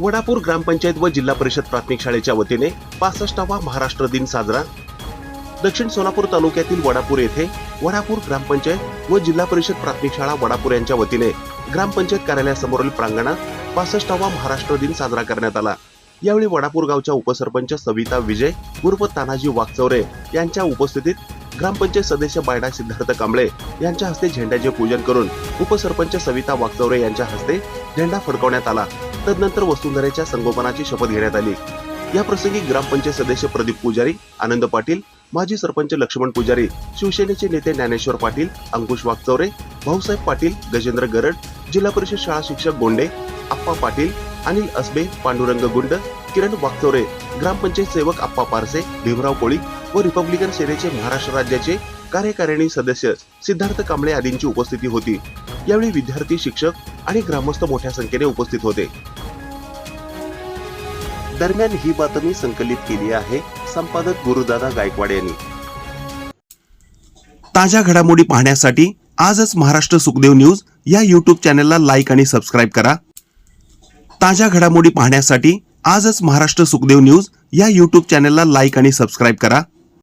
वडापूर ग्रामपंचायत व जिल्हा परिषद प्राथमिक शाळेच्या वतीने पासष्टावा महाराष्ट्र दिन साजरा. दक्षिण सोलापूर तालुक्यातील वडापूर येथे वडापूर ग्रामपंचायत व जिल्हा परिषद प्राथमिक शाळा वडापूर यांच्या वतीने ग्रामपंचायत कार्यालयासमोरील प्रांगणात पासष्टावा महाराष्ट्र दिन साजरा करण्यात आला. यावेळी वडापूर गावच्या उपसरपंच सविता विजय उर्फ तानाजी वागचौरे यांच्या उपस्थितीत ग्रामपंचायत सदस्य बायडा सिद्धार्थ कांबळे यांच्या हस्ते झेंड्याचे पूजन करून उपसरपंच सविता वागचौरे यांच्या हस्ते झेंडा फडकवण्यात आला. तदनंतर वसुंधरेच्या संगोपनाची शपथ घेण्यात आली. या प्रसंगी ग्रामपंचायत सदस्य प्रदीप पुजारी आनंद पाटील माजी सरपंच लक्ष्मण पुजारी शिवसेनेचे नेते ज्ञानेश्वर पाटील अंकुश वागचौरे भाऊसाहेब पाटील गजेंद्र गरड जिल्हा परिषद शाळा शिक्षक गोंडे आप्पा पाटील अनिल असबे पांडुरंग गुंड किरण वागचौरे ग्रामपंचायत सेवक आप्पा पारसे भीमराव कोळी व रिपब्लिकन सेनेचे महाराष्ट्र राज्याचे कार्यकारिणी सदस्य सिद्धार्थ कांबळे आदींची उपस्थिती होती. यावेळी विद्यार्थी शिक्षक आणि ग्रामस्थ मोठ्या संख्येने उपस्थित होते. दरम्यान ही बातमी संकलित केली आहे संपादक गुरुदादा गायकवाड यांनी. ताज्या घडामोडी पाहण्यासाठी आजच महाराष्ट्र सुखदेव न्यूज या युट्यूब चॅनलला लाईक आणि सबस्क्राईब करा. ताज्या घडामोडी पाहण्यासाठी आजच महाराष्ट्र सुखदेव न्यूज या युट्यूब चॅनलला लाईक आणि सबस्क्राईब करा.